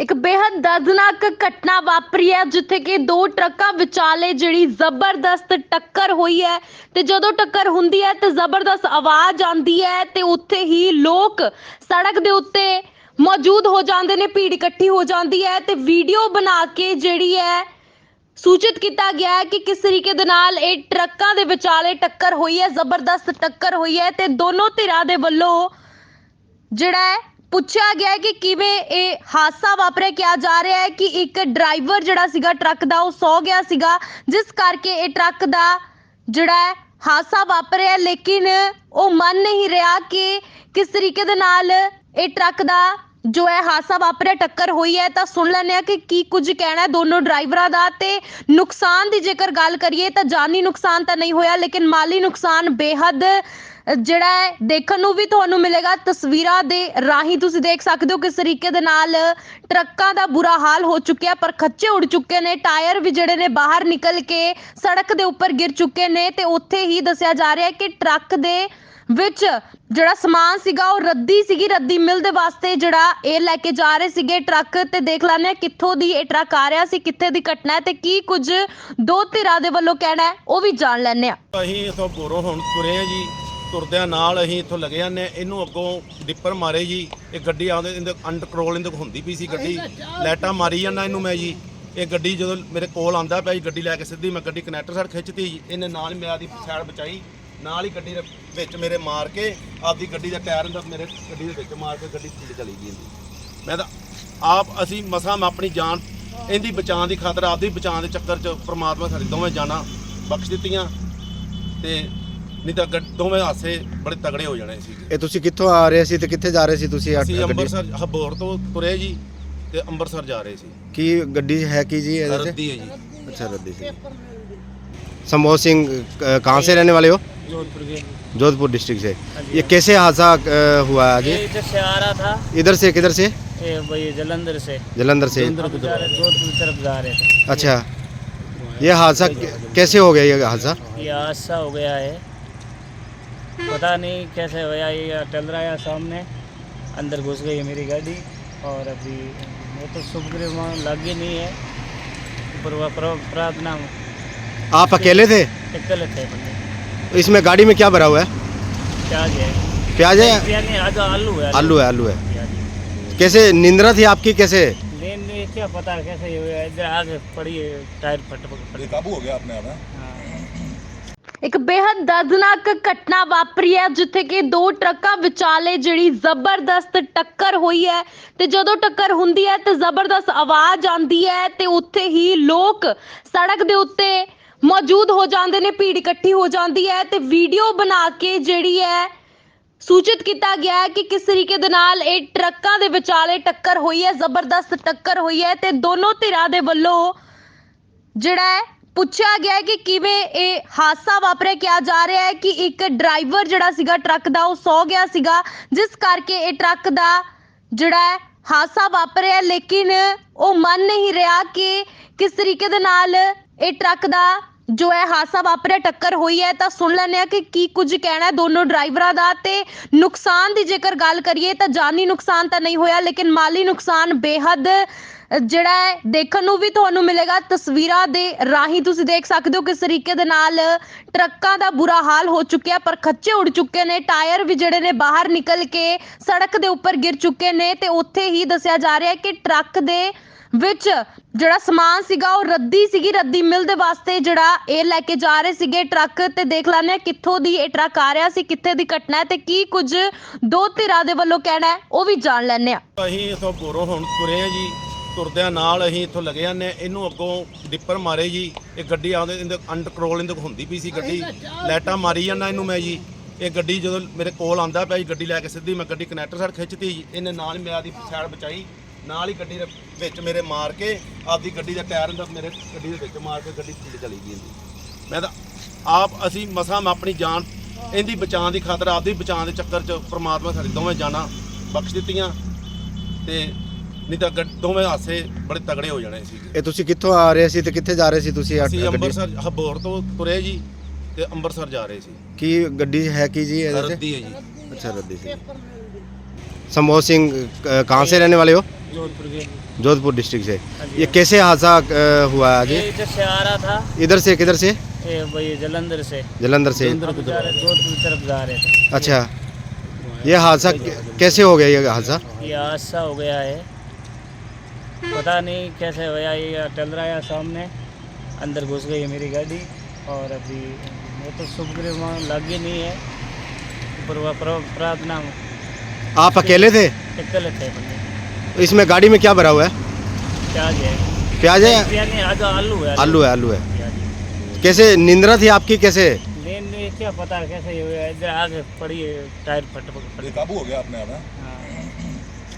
ਇੱਕ ਬੇहद ਦਰਦਨਾਕ ਘਟਨਾ ਵਾਪਰੀ ਹੈ, ਜਿੱਥੇ ਕਿ ਦੋ ਟਰੱਕਾਂ ਵਿਚਾਲੇ ਜਿਹੜੀ ਜ਼ਬਰਦਸਤ ਟੱਕਰ ਹੋਈ ਹੈ ਤੇ ਜਦੋਂ ਟੱਕਰ ਹੁੰਦੀ ਹੈ ਤੇ ਜ਼ਬਰਦਸਤ ਆਵਾਜ਼ ਆਉਂਦੀ ਹੈ ਤੇ ਉੱਥੇ ਹੀ ਲੋਕ ਸੜਕ ਦੇ ਉੱਤੇ ਮੌਜੂਦ ਹੋ ਜਾਂਦੇ ਨੇ, ਭੀੜ ਇਕੱਠੀ ਹੋ ਜਾਂਦੀ ਹੈ ਤੇ ਵੀਡੀਓ ਬਣਾ ਕੇ ਜਿਹੜੀ ਹੈ ਸੂਚਿਤ ਕੀਤਾ ਗਿਆ ਹੈ ਕਿ ਕਿਸ ਤਰੀਕੇ ਦੇ ਨਾਲ ਇਹ ਟਰੱਕਾਂ ਦੇ ਵਿਚਾਲੇ ਟੱਕਰ ਹੋਈ ਹੈ, ਜ਼ਬਰਦਸਤ ਟੱਕਰ ਹੋਈ ਹੈ ਤੇ ਦੋਨੋਂ ਧਿਰਾਂ ਦੇ ਵੱਲੋਂ ਜਿਹੜਾ ਹੈ ਪੁੱਛਿਆ ਗਿਆ ਹੈ ਕਿ ਕਿਵੇਂ ਇਹ ਹਾਦਸਾ ਵਾਪਰਿਆ, ਕਿਹਾ ਜਾ ਰਿਹਾ ਹੈ ਕਿ ਇੱਕ ਡਰਾਈਵਰ ਜਿਹੜਾ ਸੀਗਾ ਟਰੱਕ ਦਾ, ਉਹ ਸੌ ਗਿਆ ਸੀਗਾ, ਜਿਸ ਕਰਕੇ ਇਹ ਟਰੱਕ ਦਾ ਜਿਹੜਾ ਹਾਦਸਾ ਵਾਪਰਿਆ, ਲੇਕਿਨ ਉਹ ਮੰਨ ਨਹੀਂ ਰਿਹਾ ਕਿ ਕਿਸ ਤਰੀਕੇ ਦੇ ਨਾਲ ਇਹ ਟਰੱਕ ਦਾ ਜੋ ਹੈ ਹਾਦਸਾ ਵਾਪਰਿਆ, ਟੱਕਰ ਹੋਈ ਹੈ। ਤਾਂ ਸੁਣ ਲੈਂਦੇ ਆ ਕਿ ਕੀ ਕੁਝ ਕਹਿਣਾ ਹੈ ਦੋਨੋਂ ਡਰਾਈਵਰਾਂ ਦਾ ਤੇ ਨੁਕਸਾਨ ਦੀ ਜੇਕਰ ਗੱਲ ਕਰੀਏ ਤਾਂ ਜਾਨੀ ਨੁਕਸਾਨ ਤਾਂ ਨਹੀਂ ਹੋਇਆ, ਲੇਕਿਨ ਮਾਲੀ ਨੁਕਸਾਨ ਬੇਹੱਦ ਜਿਹੜਾ ਹੈ, ਦੇਖਣ ਨੂੰ ਵੀ ਤੁਹਾਨੂੰ ਮਿਲੇਗਾ। ਤਸਵੀਰਾਂ ਦੇ ਰਾਹੀਂ ਤੁਸੀਂ ਦੇਖ ਸਕਦੇ ਹੋ ਕਿਸ ਤਰੀਕੇ ਦੇ ਨਾਲ ਟਰੱਕਾਂ ਦਾ ਬੁਰਾ ਹਾਲ ਹੋ ਚੁੱਕਿਆ, ਪਰ ਖੱਚੇ ਉੜ ਚੁੱਕੇ ਨੇ। ਟਾਇਰ ਵੀ ਜਿਹੜੇ ਨੇ ਬਾਹਰ ਨਿਕਲ ਕੇ ਸੜਕ ਦੇ ਉੱਪਰ ਗਿਰ ਚੁੱਕੇ ਨੇ ਤੇ ਉੱਥੇ ਹੀ ਦੱਸਿਆ ਜਾ ਰਿਹਾ ਹੈ ਕਿ ਟਰੱਕ ਦੇ ਵਿੱਚ ਜਿਹੜਾ ਸਮਾਨ ਸੀਗਾ, ਉਹ ਰੱਦੀ ਸੀਗੀ। ਰੱਦੀ ਮਿਲ ਦੇ ਵਾਸਤੇ ਜਿਹੜਾ ਇਹ ਲੈ ਕੇ ਜਾ ਰਹੇ ਸੀਗੇ ਟਰੱਕ ਤੇ ਦੇਖ ਲੈਂਦੇ ਹਾਂ ਕਿੱਥੋਂ ਦੀ ਇਹ ਟਰੱਕ ਆ ਰਿਹਾ ਸੀ, ਕਿੱਥੇ ਦੀ ਘਟਨਾ ਹੈ ਤੇ ਕੀ ਕੁਝ ਦੋ ਧਿਰਾਂ ਦੇ ਵੱਲੋਂ ਕਹਿਣਾ ਹੈ, ਉਹ ਵੀ ਜਾਣ ਲੈਣੇ ਹਾਂ। ਅਸੀਂ ਇਥੋਂ ਬੋਰੋਂ ਹੁਣ ਤੁਰੇ ਆ ਜੀ। ਤੁਰਦਿਆਂ ਨਾਲ ਅਸੀਂ ਇੱਥੋਂ ਲੱਗੇ ਜਾਂਦੇ ਹਾਂ। ਇਹਨੂੰ ਅੱਗੋਂ ਡਿੱਪਰ ਮਾਰੇ ਜੀ। ਇਹ ਗੱਡੀ ਆਉਂਦੇ ਇਹਦੇ ਅੰਡਰ ਕੰਟਰੋਲ ਇਹਦੇ ਕੋਲ ਹੁੰਦੀ ਪਈ ਸੀ ਗੱਡੀ। ਲਾਈਟਾਂ ਮਾਰੀ ਜਾਂਦਾ ਇਹਨੂੰ ਮੈਂ ਜੀ। ਇਹ ਗੱਡੀ ਜਦੋਂ ਮੇਰੇ ਕੋਲ ਆਂਦਾ ਪਿਆ ਜੀ ਗੱਡੀ ਲੈ ਕੇ ਸਿੱਧੀ ਮੈਂ ਗੱਡੀ ਕਨੈਕਟਰ ਸਾਈਡ ਖਿੱਚਤੀ ਜੀ। ਇਹਨੇ ਨਾਲ ਮੇਰਾ ਦੀ ਸਾਈਡ ਬਚਾਈ। ਨਾਲ ਹੀ ਗੱਡੀ ਦੇ ਵਿੱਚ ਮੇਰੇ ਮਾਰ ਕੇ ਆਪਦੀ ਗੱਡੀ ਦਾ ਟਾਇਰ ਅੰਦਰ ਮੇਰੇ ਗੱਡੀ ਦੇ ਵਿੱਚ ਮਾਰ ਕੇ ਗੱਡੀ ਥੱਲੇ ਚਲੀ ਗਈ ਇਹਦੀ। ਮੈਂ ਤਾਂ ਆਪ ਅਸੀਂ ਮਸਾਂ ਮੈਂ ਆਪਣੀ ਜਾਨ ਇਹਦੀ ਬਚਾਉਣ ਦੀ ਖਾਤਰ ਆਪਦੀ ਬਚਾਉਣ ਦੇ ਚੱਕਰ 'ਚ ਪ੍ਰਮਾਤਮਾ ਸਾਡੀ ਦੋਵੇਂ ਜਾਨਾਂ ਬਖਸ਼ ਦਿੱਤੀਆਂ। ਤੇ ਨਹੀਂ ਤਾਂ ਗੱਡ- ਦੋਵੇਂ ਹਾਸੇ ਬੜੇ ਤਗੜੇ ਹੋ ਜਾਣੇ ਸੀ ਇਹ ਤੁਸੀਂ ਕਿੱਥੋਂ ਆ ਰਹੇ ਸੀ ਤੇ ਕਿੱਥੇ ਜਾ ਰਹੇ ਸੀ ਤੁਸੀਂ ਆ ਅਸੀਂ ਗੱਡੀ? ਅੰਮ੍ਰਿਤਸਰ ਹਬੋਰ ਤੋਂ ਤੁਰੇ ਜੀ ਤੇ ਅੰਮ੍ਰਿਤਸਰ ਜਾ ਰਹੇ ਸੀ ਕੀ ਗੱਡੀ ਹੈ ਕੀ ਜੀ ਇਹਦੇ ਤੇ ਰੱਦੀ ਹੈ ਜੀ अच्छा रद्दी से समोह सिंह अ, कहाँ से रहने वाले हो जोधपुर के जोधपुर डिस्ट्रिक्ट से ये कैसे हादसा अ, हुआ आज ये ये? इधर से आ रहा था इधर से किधर से ये वही जलंधर से जलंधर से अब जा रहे जोधपुर की तरफ जा रहे थे अच्छा ये हादसा कै- कैसे हो गया ये हादसा ये हादसा हो गया है पता नहीं कैसे होया ये टल रहा है सामने। अंदर घुस गई है मेरी गाड़ी और अभी वो तो सुबह वहाँ लगी नहीं है। प्रार्थना। आप अकेले थे? अकेले थे। तो इसमें गाड़ी में क्या भरा हुआ है? प्याज है। प्याज है आज तो आलू है। आलू है आलू है। कैसे निंद्रा थी आपकी? कैसे? क्या पता कैसे हुआ इधर आगे पड़ी टायर फट बेकाबू हो गया आपने आप ਇੱਕ ਬੇहद ਦਰਦਨਾਕ ਘਟਨਾ ਵਾਪਰੀ ਹੈ, ਜਿੱਥੇ ਕਿ ਦੋ ਟਰੱਕਾਂ ਵਿਚਾਲੇ ਜਿਹੜੀ ਜ਼ਬਰਦਸਤ ਟੱਕਰ ਹੋਈ ਹੈ। ਤੇ ਜਦੋਂ ਟੱਕਰ ਹੁੰਦੀ ਹੈ, ਤੇ ਜ਼ਬਰਦਸਤ ਆਵਾਜ਼ ਆਉਂਦੀ ਹੈ ਤੇ ਉੱਥੇ ਹੀ ਲੋਕ ਸੜਕ ਦੇ ਉੱਤੇ ਮੌਜੂਦ ਹੋ ਜਾਂਦੇ ਨੇ, ਭੀੜ ਇਕੱਠੀ ਹੋ ਜਾਂਦੀ ਹੈ ਤੇ ਵੀਡੀਓ ਬਣਾ ਕੇ ਜਿਹੜੀ ਹੈ, ਸੂਚਿਤ ਕੀਤਾ ਗਿਆ ਹੈ ਕਿ ਕਿਸ ਤਰੀਕੇ ਦੇ ਨਾਲ ਇਹ ਟਰੱਕਾਂ ਦੇ ਵਿਚਾਲੇ ਟੱਕਰ ਹੋਈ ਹੈ, ਜ਼ਬਰਦਸਤ ਟੱਕਰ ਹੋਈ ਹੈ ਤੇ ਦੋਨੋਂ ਧਿਰਾਂ ਦੇ ਵੱਲੋਂ ਜਿਹੜਾ ਹੈ ਪੁੱਛਿਆ ਗਿਆ ਕਿ ਕਿਵੇਂ ਇਹ ਹਾਦਸਾ ਵਾਪਰਿਆ, ਕਿਹਾ ਜਾ ਰਿਹਾ ਹੈ ਕਿ ਇੱਕ ਡਰਾਈਵਰ ਜਿਹੜਾ ਸੀਗਾ ਟਰੱਕ ਦਾ, ਉਹ ਸੌ ਗਿਆ ਸੀਗਾ, ਜਿਸ ਕਰਕੇ ਇਹ ਟਰੱਕ ਦਾ ਜਿਹੜਾ ਹੈ ਹਾਦਸਾ ਵਾਪਰਿਆ, ਲੇਕਿਨ ਉਹ ਮੰਨ ਨਹੀਂ ਰਿਹਾ ਕਿ ਕਿਸ ਤਰੀਕੇ ਦੇ ਨਾਲ ਇਹ ਟਰੱਕ ਦਾ ਜੋ ਹੈ ਹਾਦਸਾ ਵਾਪਰਿਆ, ਟੱਕਰ ਹੋਈ ਹੈ, ਤਾਂ ਸੁਣ ਲੈਂਦੇ ਆ ਕਿ ਕੀ ਕੁਝ ਕਹਿਣਾ ਹੈ ਦੋਨੋਂ ਡਰਾਈਵਰਾਂ ਦਾ ਤੇ ਨੁਕਸਾਨ ਦੀ ਜੇਕਰ ਗੱਲ ਕਰੀਏ ਤਾਂ ਜਾਨੀ ਨੁਕਸਾਨ ਤਾਂ ਨਹੀਂ ਹੋਇਆ, ਲੇਕਿਨ ਮਾਲੀ ਨੁਕਸਾਨ ਬੇਹੱਦ ਜਿਹੜਾ ਹੈ, ਦੇਖਣ ਨੂੰ ਵੀ ਤੁਹਾਨੂੰ ਮਿਲੇਗਾ। ਤਸਵੀਰਾਂ ਦੇ ਰਾਹੀਂ ਤੁਸੀਂ ਦੇਖ ਸਕਦੇ ਹੋ ਕਿਸ ਤਰੀਕੇ ਦੇ ਨਾਲ ਟਰੱਕਾਂ ਦਾ ਬੁਰਾ ਹਾਲ ਹੋ ਚੁੱਕਿਆ, ਪਰ ਖੱਚੇ ਉੜ ਚੁੱਕੇ ਨੇ, ਟਾਇਰ ਵੀ ਜਿਹੜੇ ਨੇ ਬਾਹਰ ਨਿਕਲ ਕੇ ਸੜਕ ਦੇ ਉੱਪਰ ਗਿਰ ਚੁੱਕੇ ਨੇ ਤੇ ਉੱਥੇ ਹੀ ਦੱਸਿਆ ਜਾ ਰਿਹਾ ਹੈ ਕਿ ਟਰੱਕ ਦੇ ਵਿੱਚ ਜਿਹੜਾ ਸਮਾਨ ਸੀਗਾ, ਉਹ ਰੱਦੀ ਸੀਗੀ, ਰੱਦੀ ਮਿਲ ਦੇ ਵਾਸਤੇ ਜਿਹੜਾ ਇਹ ਲੈ ਕੇ ਜਾ ਰਹੇ ਸੀਗੇ ਟਰੱਕ। ਤੇ ਦੇਖ ਲੈਂਦੇ ਹਾਂ ਕਿੱਥੋਂ ਦੀ ਇਹ ਟਰੱਕ ਆ ਰਿਹਾ ਸੀ, ਕਿੱਥੇ ਦੀ ਘਟਨਾ ਹੈ ਤੇ ਕੀ ਕੁਝ ਦੋ ਧਿਰਾਂ ਦੇ ਵੱਲੋਂ ਕਹਿਣਾ ਹੈ, ਉਹ ਵੀ ਜਾਣ ਲੈਂਦੇ ਹਾਂ। ਅਸੀਂ ਇਥੋਂ ਬੋਰੋਂ ਹੁਣ ਤੁਰੇ ਆ ਜੀ, ਤੁਰਦਿਆਂ ਨਾਲ ਅਸੀਂ ਇੱਥੋਂ ਲੱਗੇ ਜਾਂਦੇ ਇਹਨੂੰ ਅੱਗੋਂ ਡਿੱਪਰ ਮਾਰੇ ਜੀ, ਇਹ ਗੱਡੀ ਆਉਂਦੇ, ਇਹਦੇ ਅੰਡਰ ਕੰਟਰੋਲ ਇਹਦੇ ਹੁੰਦੀ ਪਈ ਸੀ ਗੱਡੀ। ਲਾਈਟਾਂ ਮਾਰੀ ਜਾਂਦਾ ਇਹਨੂੰ ਮੈਂ ਜੀ। ਇਹ ਗੱਡੀ ਜਦੋਂ ਮੇਰੇ ਕੋਲ ਆਂਦਾ ਪਿਆ ਜੀ, ਗੱਡੀ ਲੈ ਕੇ ਸਿੱਧੀ ਮੈਂ ਗੱਡੀ ਕਨੈਕਟਰ ਸਾਈਡ ਖਿੱਚਤੀ ਜੀ। ਇਹਨੇ ਨਾਲ ਮੇਰਾ ਦੀ ਸਾਈਡ ਬਚਾਈ। ਨਾਲ ਹੀ ਗੱਡੀ ਦੇ ਵਿੱਚ ਮੇਰੇ ਮਾਰ ਕੇ ਆਪਦੀ ਗੱਡੀ ਦਾ ਟਾਇਰ ਅੰਦਰ ਮੇਰੇ ਗੱਡੀ ਦੇ ਵਿੱਚ ਮਾਰ ਕੇ ਗੱਡੀ ਥੱਲੇ ਚਲੀ ਗਈ ਇਹਦੀ ਮੈਂ ਤਾਂ ਆਪ ਅਸੀਂ ਮਸਾਂ ਮੈਂ ਆਪਣੀ ਜਾਨ ਇਹਦੀ ਬਚਾਉਣ ਦੀ ਖਾਤਰ ਆਪਦੀ ਬਚਾਉਣ ਦੇ ਚੱਕਰ 'ਚ ਪ੍ਰਮਾਤਮਾ ਸਾਡੀ ਦੋਵੇਂ ਜਾਨਾਂ ਬਖਸ਼ ਦਿੱਤੀਆਂ ਤੇ ਨਹੀਂ ਤਾਂ ਗੱਡ- ਦੋਵੇਂ ਹਾਸੇ ਬੜੇ ਤਗੜੇ ਹੋ ਜਾਣੇ ਸੀ ਇਹ ਤੁਸੀਂ ਕਿੱਥੋਂ ਆ ਰਹੇ ਸੀ ਤੇ ਕਿੱਥੇ ਜਾ ਰਹੇ ਸੀ ਤੁਸੀਂ ਆ ਅਸੀਂ ਗੱਡੀ? ਅੰਮ੍ਰਿਤਸਰ ਹਬੋਰ ਤੋਂ ਤੁਰੇ ਜੀ ਤੇ ਅੰਮ੍ਰਿਤਸਰ ਜਾ ਰਹੇ ਸੀ ਕੀ ਗੱਡੀ ਹੈ ਕੀ जी इधर से ਰੱਦੀ ਹੈ ਜੀ अच्छा रद्दी से समोह सिंह अ, कहाँ से रहने वाले हो जोधपुर के जोधपुर डिस्ट्रिक्ट से। हाँ ये हाँ। कैसे हादसा हुआ ये? इधर से आ रहा था। इधर से किधर से? ये जलंधर से। जलंधर से। जोधपुर की तरफ़ जा रहे थे। अच्छा। ये हादसा कैसे हो गया ये हादसा? ये हादसा हो गया है। पता नहीं कैसे होया ये टल रहा है सामने। अंदर घुस गई है मेरी गाड़ी और अभी वो तो सुखदेव वहाँ लग ही। नहीं है प्रार्थना। आप अकेले थे? टिकल थे। इसमें गाड़ी में क्या भरा हुआ है प्याज है प्याज है यानी आगे आलू है आलू है आलू है प्याज। कैसे निंद्रा थी आपकी कैसे लेन में क्या पता कैसे ये हुआ इधर आगे पड़ी है टायर फट फट ये काबू हो गया अपने आप है